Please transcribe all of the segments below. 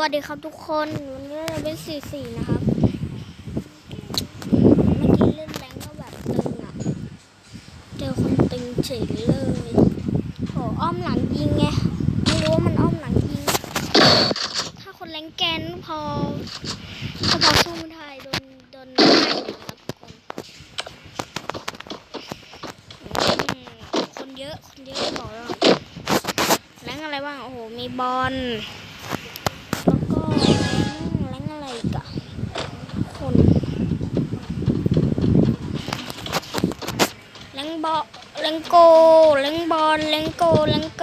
วัสดีครับทุกคนวันนี้เราเป็นสี่สี่นะครับ เมื่อกี้เล่นแรงก็แบบตึงอะ เจอคนตึงเฉยเลยโหอ้อมหลังยิงไง ไม่รู้ว่ามันอ้อมหลังยิง ถ้าคนแรงแกนพอถ้าพอสู้ไม่ได้โดนโดนได้นะครับคนคนเยอะคนเยอะบอกแล้วแรงอะไรบ้าง โอ้โห มีบอล แล้วก็แรงแรงอะไรอีกอะคนแรง เลงโกเรงบอลเรงโกเรงเก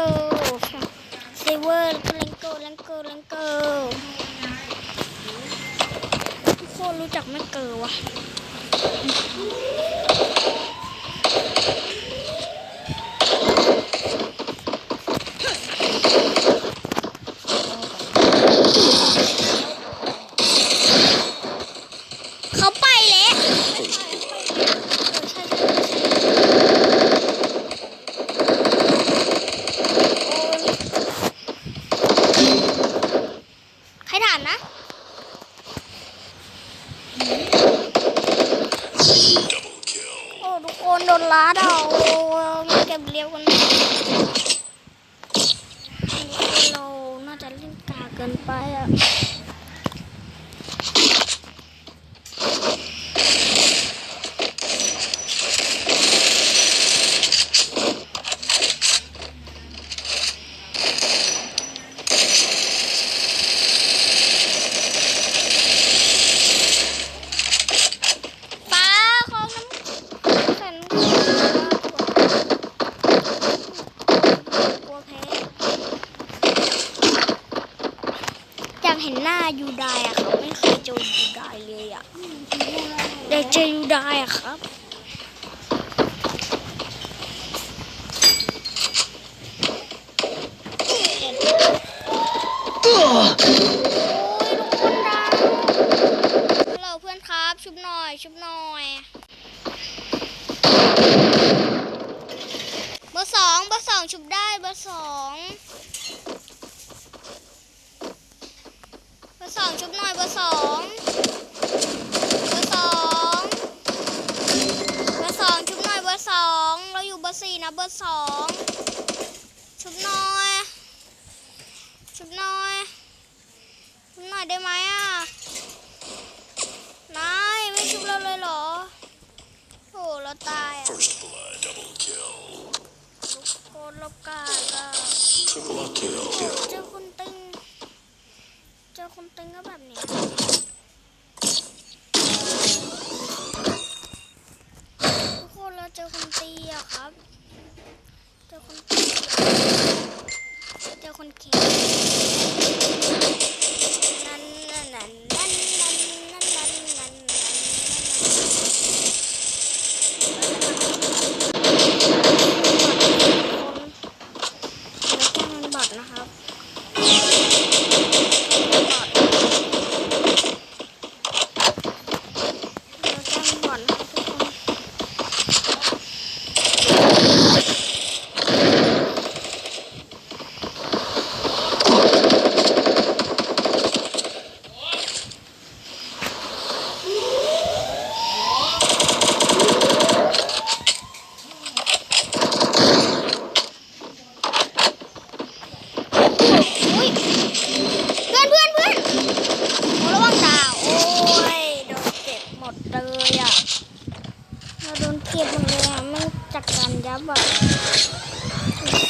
เซเวอร์เรงโกเรงโกแรงเกทุกคนรู้จักไม่เกอวะเขาไปแล้วเออใช่ใช่ใช่ใครถามนะ โอ้ทุกคนโดนล้าดเอามาเก็บเรียวกันเราน่าจะเล่นกาเกินไปอะ ฟ้าของน้ำขันกลัวแพ้อยากเห็นหน้ายูไดอะครับไม่เคยเจอยูไดเลยอะได้เจอยูไดอะครับ โอ้ยทุกคนดังฮัลโหลเพื่อนครับ ชุบหน่อย ชุบหน่อย เบอร์สองเบอร์สองชุบได้ เบอร์สองเบอร์สองชุบหน่อย เบอร์สองเบอร์สองเบอร์สองชุบหน่อย เบอร์สองเราอยู่เบอร์สี่นะ เบอร์สองชุบหน่อยชุบหน่อยชุบหน่ อยได้ไหมอะ นายไม่ชุบเราเลยเหรอโหเราตายอะ First blood, double kill. โคตรเรากาดอะ Triple kill. เจอคนตึง เจอคนตึงก็แบบเนี้ยทุกคนเราเจอคนตีอะครับ เจอคนตี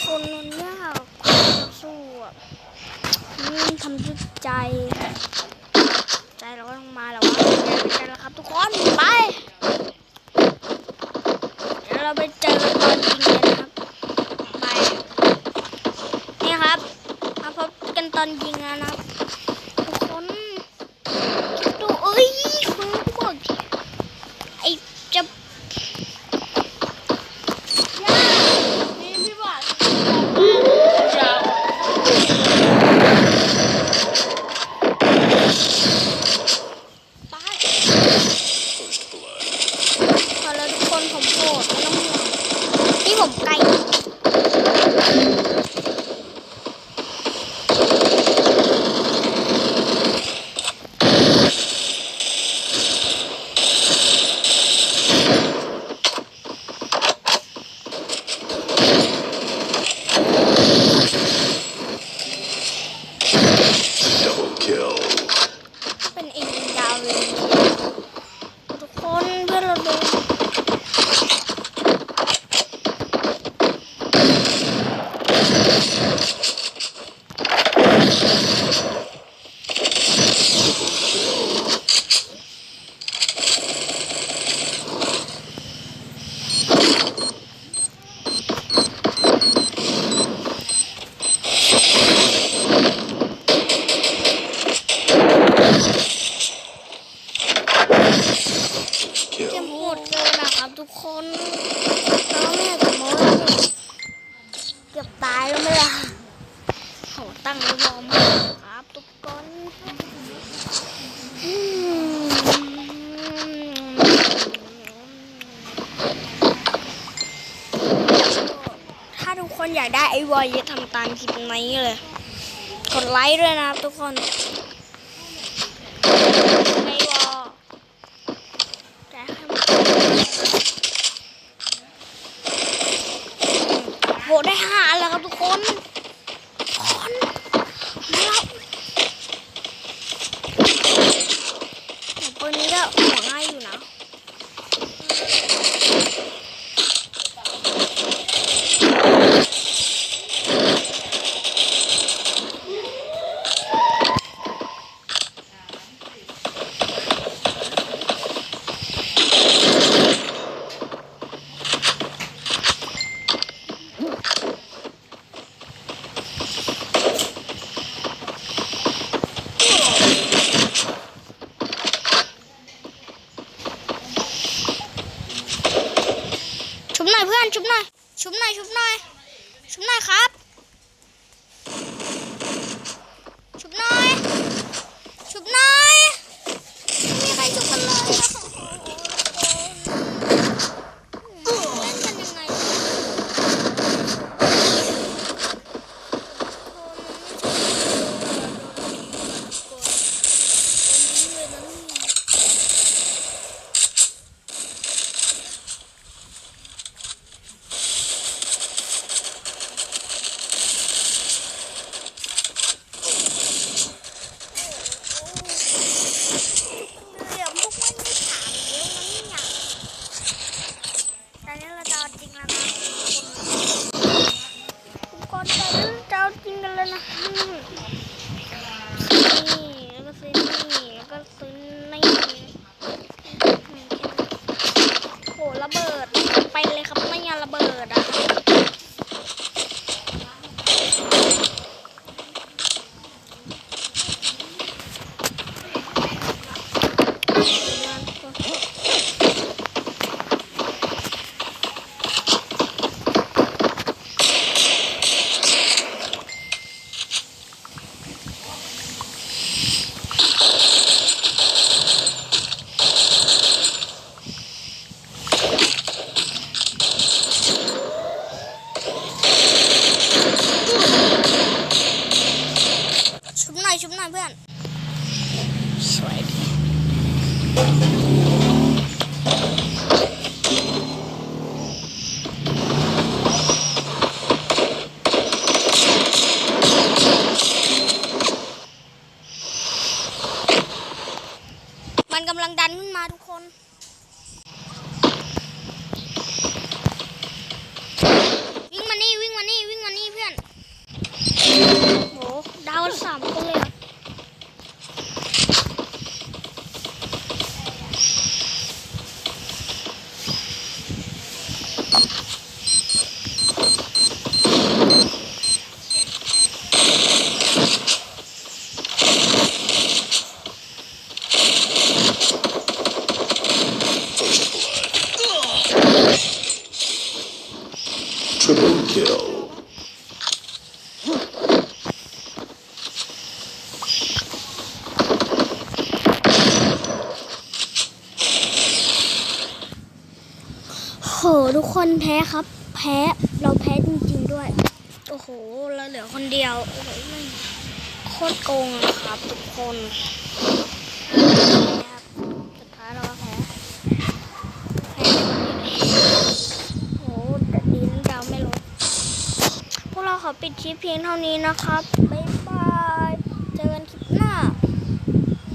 คนมันยากความสู้อะมันทำด้วยใจ ใจเราก็ต้องมาแล้ววะใจแล้วครับทุกคนไปเดี๋ยวเราไปเจอกันตอนยิงเลยนะครับไปนี่ครับมาพบกันตอนยิงแล้วนะครับ Bye. จะหมดเลยนะครับทุกคนน้อแม่กับมอส กือบตายแล้วไม่ล่ะโหตั้งรอมครับทุกคนถ้าทุกคนอยากได้ไอวอยจะทำตามคลิปนี้เลย กดไลค์ด้วยนะครับทุกคน โหได้ห้าแล้วครับทุกคนมาแล้วปืนนี้ก็หัวง่ายอยู่นะ ชุบหน่อยเพื่อนชุบหน่อยชุบหน่อยชุบหน่อยชุบหน่อยครับ ชุบหน่อยชุบหน่อยไม่มีใครชุบกันเลยอะโอ้โหเล่นกันยังไงเดี๋ยวพวกมันไม่ถามเดี๋ยวมันไม่อยากตอนนี้เราจะเอาจริงแล้วนะทุกคนตอนนี้เราจะเอาจริงกันแล้วนะนี่แล้วก็ซื้อ นี่แล้วก็ซื้อนี่โหระเบิดไปเลยครับไม่ยาระเบิดอะ ชุบหน่อยชุบหน่อยเพื่อน สวยดี มั Triple kill. คนแพ้ครับ แพ้เราแพ้จริงๆด้วย โอ้โหเราเหลือคนเดียวโอ้โหโคตรโกงอะครับทุกคนแพ้ครับสุดท้ายเราแพ้แพ้โอ้โหแต่ดีนั้นดาวไม่ลดพวกเราขอปิดคลิปเพียงเท่านี้นะครับบ๊ายบายเจอกันคลิปหน้า